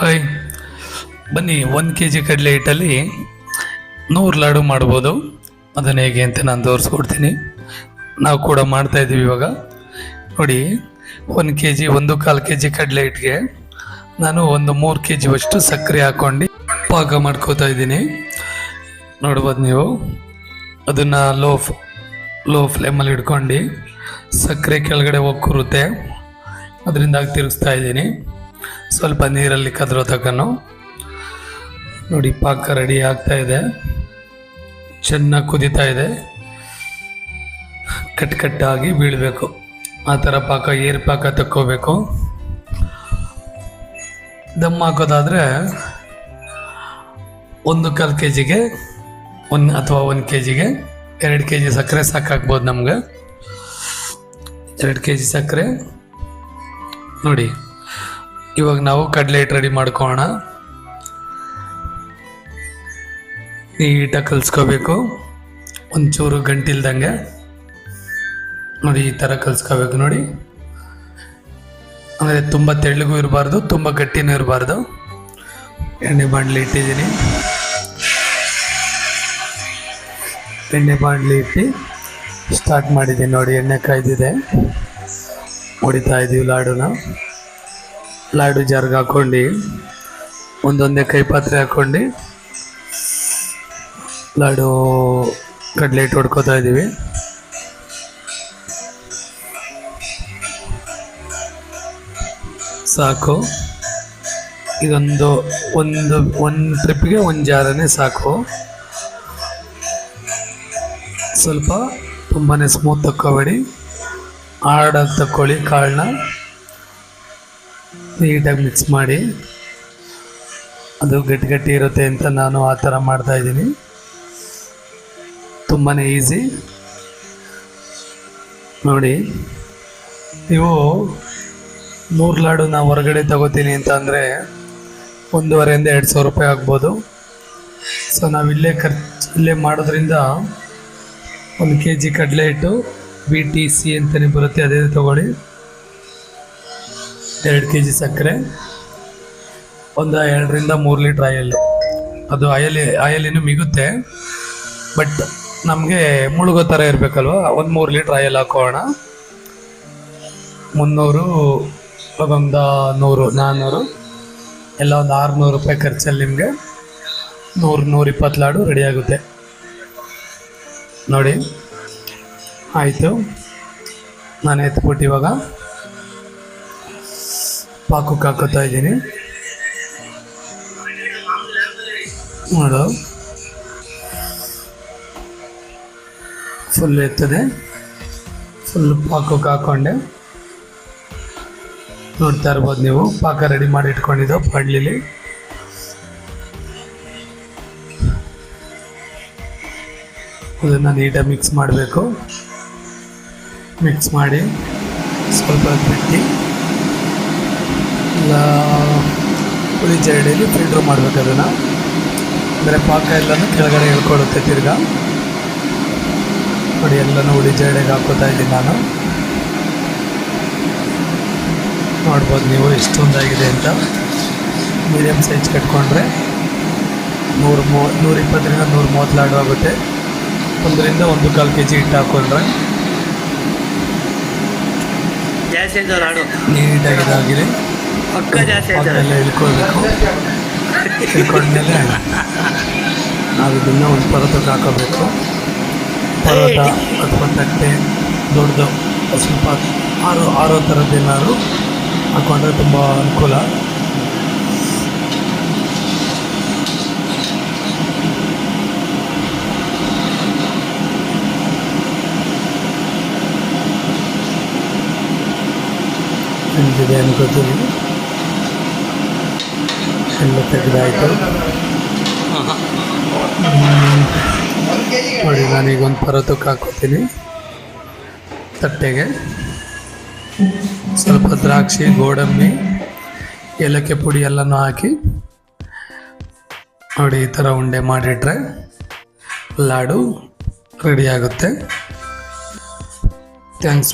Hi ಬನ್ನಿ one K G ಕಡಲೆ ಹಿಟ್ಟಲ್ಲಿ ನೂರು ಲಾಡು ಮಾಡ್ಬೋದು. ಅದನ್ನು ಹೇಗೆ ಅಂತ ನಾನು ತೋರಿಸ್ಕೊಡ್ತೀನಿ. ನಾವು ಕೂಡ ಮಾಡ್ತಾ ಇದ್ದೀವಿ ಇವಾಗ. ನೋಡಿ ಒನ್ ಕೆ ಜಿ ಒಂದು ಕಾಲು ಕೆ ಜಿ ಕಡಲೆ ಹಿಟ್ಟಿಗೆ ನಾನು ಒಂದು ಮೂರು ಕೆ ಜಿವಷ್ಟು ಸಕ್ಕರೆ ಹಾಕ್ಕೊಂಡು ಪಾಕ ಮಾಡ್ಕೋತಾ ಇದ್ದೀನಿ. ನೋಡ್ಬೋದು ನೀವು. ಅದನ್ನು ಲೋ ಲೋ ಫ್ಲೇಮಲ್ಲಿ ಇಟ್ಕೊಂಡು ಸಕ್ಕರೆ ಕೆಳಗಡೆ ಹೋಗಿ ಕೂರುತ್ತೆ ಅದರಿಂದ ತಿರುಗಿಸ್ತಾ ಇದ್ದೀನಿ. ಸ್ವಲ್ಪ ನೀರಲ್ಲಿ ಕದ್ರೋ ತಕ್ಕನು. ನೋಡಿ, ಪಾಕ ರೆಡಿ ಆಗ್ತಾ ಇದೆ. ಚೆನ್ನಾಗಿ ಕುದೀತಾ ಇದೆ. ಕಟ್ ಕಟ್ಟಾಗಿ ಬೀಳಬೇಕು. ಆ ಥರ ಪಾಕ, ಏರು ಪಾಕ ತಕ್ಕೋಬೇಕು. ದಮ್ ಹಾಕೋದಾದರೆ ಒಂದು ಕಾಲು ಕೆ ಜಿಗೆ ಒಂದು ಅಥವಾ ಒಂದು ಕೆ ಜಿಗೆ ಎರಡು ಕೆ ಜಿ ಸಕ್ಕರೆ ಸಾಕಾಗ್ಬೋದು ನಮ್ಗೆ. ಎರಡು ಕೆ ಜಿ ಸಕ್ಕರೆ. ನೋಡಿ. ಇವಾಗ ನಾವು ಕಡಲೆ ಹಿಟ್ಟು ರೆಡಿ ಮಾಡ್ಕೊಳ್ಳೋಣ ನೀಟಾಗಿ ಕಲಿಸ್ಕೋಬೇಕು. ಒಂಚೂರು ಗಂಟಿಲ್ದಂಗೆ. ನೋಡಿ ಈ ಥರ ಕಲಿಸ್ಕೋಬೇಕು ನೋಡಿ. ಅಂದರೆ ತುಂಬ ತೆಳ್ಳಗೂ ಇರಬಾರ್ದು, ತುಂಬ ಗಟ್ಟಿನೂ ಇರಬಾರ್ದು. ಎಣ್ಣೆ ಬಾಣಲಿ ಇಟ್ಟಿದ್ದೀನಿ. ಎಣ್ಣೆ ಬಾಣಲಿ ಇಟ್ಟು ಸ್ಟಾರ್ಟ್ ಮಾಡಿದ್ದೀನಿ ನೋಡಿ, ಎಣ್ಣೆ ಕಾಯ್ದಿದೆ. ಹೊಡಿತಾ ಇದ್ದೀವಿ ಲಾಡುನ. ಲಾಡು ಜಾರ್ಗೆ ಹಾಕ್ಕೊಂಡು ಒಂದೊಂದೇ ಕೈ ಪಾತ್ರೆ ಹಾಕ್ಕೊಂಡು ಲಾಡು ಕಡಲೆ ಹಿಟ್ಟು ಹೊಡ್ಕೋತಾ ಇದ್ದೀವಿ. ಸಾಕು. ಇದೊಂದು ಒಂದು ಒಂದು ಟ್ರಿಪ್ಗೆ ಒಂದು ಜಾರನೇ ಸಾಕು. ಸ್ವಲ್ಪ ತುಂಬಾ ಸ್ಮೂತ್ ತಕ್ಕೊಬೇಡಿ. ಹಾರ್ಡಾಗಿ ತಕ್ಕೊಳ್ಳಿ ಕಾಳನ್ನ. ನೀಟಾಗಿ ಮಿಕ್ಸ್ ಮಾಡಿ. ಅದು ಗಟ್ಟಿ ಗಟ್ಟಿ ಇರುತ್ತೆ ಅಂತ ನಾನು ಆ ಥರ ಮಾಡ್ತಾಯಿದ್ದೀನಿ ತುಂಬಾ ಈಸಿ ನೋಡಿ, ನೀವು ಮೂರು ಲಾಡು ನಾನು ಹೊರಗಡೆ ತಗೋತೀನಿ ಅಂತ ಅಂದರೆ ಒಂದೂವರೆಯಿಂದ ಎರಡು ಸಾವಿರ ರೂಪಾಯಿ ಆಗ್ಬೋದು. ಸೊ ನಾವು ಇಲ್ಲೇ ಖರ್ಚು, ಇಲ್ಲೇ ಮಾಡೋದ್ರಿಂದ ಒಂದು ಕೆ ಜಿ ಕಡಲೆ ಹಿಟ್ಟು ಬಿ ಟಿ ಸಿ ಅಂತಲೇ ಬರುತ್ತೆ, ಅದೇ ತಗೊಳ್ಳಿ. ಎರಡು ಕೆ ಜಿ ಸಕ್ಕರೆ, ಒಂದು ಎರಡರಿಂದ ಮೂರು ಲೀಟ್ರ್ ಆಯಲ್. ಅದು ಆಯಲ್, ಆಯಲಿನೂ ಮಿಗುತ್ತೆ ಬಟ್ ನಮಗೆ ಮುಳುಗೋ ಥರ ಇರಬೇಕಲ್ವ? ಒಂದು ಮೂರು ಲೀಟ್ರ್ ಆಯಲ್ ಹಾಕೋಣ. ಮುನ್ನೂರು, ಒಂದು ನೂರು ನಾನ್ನೂರು ಎಲ್ಲ ಒಂದು ಆರುನೂರು ರೂಪಾಯಿ ಖರ್ಚಲ್ಲಿ ನಿಮಗೆ ನೂರು ನೂರಿಪ್ಪತ್ತು ಲಾಡು ರೆಡಿಯಾಗುತ್ತೆ ನೋಡಿ, ಆಯಿತು. ನಾನು ಎತ್ಬಿಟ್ಟು ಇವಾಗ ಪಾಕಕ್ಕೆ ಹಾಕೋತಾ ಇದ್ದೀನಿ. ನೋಡು. ಫುಲ್ ಎತ್ತದೆ. ಫುಲ್ ಪಾಕಕ್ಕೆ ಹಾಕೊಂಡೆ ನೋಡ್ತಾ ಇರ್ಬೋದು ನೀವು. ಪಾಕ ರೆಡಿ ಮಾಡಿ ಇಟ್ಕೊಂಡಿದ್ದು ಬಾಡ್ಲಿಲಿ ಅದನ್ನು ನೀಟಾಗಿ ಮಿಕ್ಸ್ ಮಾಡಬೇಕು. ಮಿಕ್ಸ್ ಮಾಡಿ ಸ್ವಲ್ಪ ಬಿಟ್ಟು. ಇಲ್ಲ ಹುಳಿ ಜರಡಿಯಲ್ಲಿ ಫಿಲ್ಟ್ರ್ ಮಾಡ್ಬೇಕು ಅದನ್ನು. ಅಂದರೆ ಪಾಕ ಎಲ್ಲನೂ ಕೆಳಗಡೆ ಇಳ್ಕೊಳ್ಳುತ್ತೆ ತಿರ್ಗಾ. ನೋಡಿ ಎಲ್ಲನೂ ಹುಳಿ ಜರಡಿಗೆ ಹಾಕೋತಾ ಇದ್ದೀನಿ ನಾನು. ನೋಡ್ಬೋದು ನೀವು ಎಷ್ಟೊಂದಾಗಿದೆ ಅಂತ. ಮೀಡಿಯಮ್ ಸೈಜ್ ಕಟ್ಕೊಂಡ್ರೆ ನೂರು ಮೂ ನೂರಿಪ್ಪತ್ತರಿಂದ ನೂರು ಮೂವತ್ತು ಲಾಡು ಆಗುತ್ತೆ. ಒಂದರಿಂದ ಒಂದು ಕಾಲು ಕೆ ಜಿ ಹಿಟ್ಟು ಹಾಕೊಂಡ್ರೆ ನೀಟಾಗಿ ಇದಾಗಿದೆ ಪಕ್ಕ ಜಾಸ್ತಿ ಪಾಕ ಆಯ್ತು ಎಲ್ಲ ಇಳ್ಕೊಳ್ಬೇಕು. ಇಳ್ಕೊಂಡ್ಮೇಲೆ ನಾವು ಇದನ್ನು ಒಂದು ಪರೋಟಕ್ಕೆ ಹಾಕೋಬೇಕು ಪರ್ವತ ಅಥವಾ ತಟ್ಟೆ ದೊಡ್ಡದು ಸ್ವಲ್ಪ ಆರು ಆರೋ ಥರದ್ದೇನಾದ್ರು ಹಾಕೊಂಡ್ರೆ ತುಂಬ ಅನುಕೂಲ. ನಿಂತಿದೆ ಅನ್ಕೋತೀನಿ ಎಲ್ಲ ತೆಗೆದಾಯಿತು ನೋಡಿ ನಾನೀಗ ಒಂದು ಪರೋಟಕ್ಕೆ ಹಾಕೋತೀನಿ ತಟ್ಟೆಗೆ ಸ್ವಲ್ಪ ದ್ರಾಕ್ಷಿ ಗೋಡಂಬಿ ಏಲಕ್ಕಿ ಪುಡಿ ಎಲ್ಲನೂ ಹಾಕಿ ನೋಡಿ ಈ ಥರ ಉಂಡೆ ಮಾಡಿಟ್ರೆ ಲಾಡು ರೆಡಿ ಆಗುತ್ತೆ. ಥ್ಯಾಂಕ್ಸ್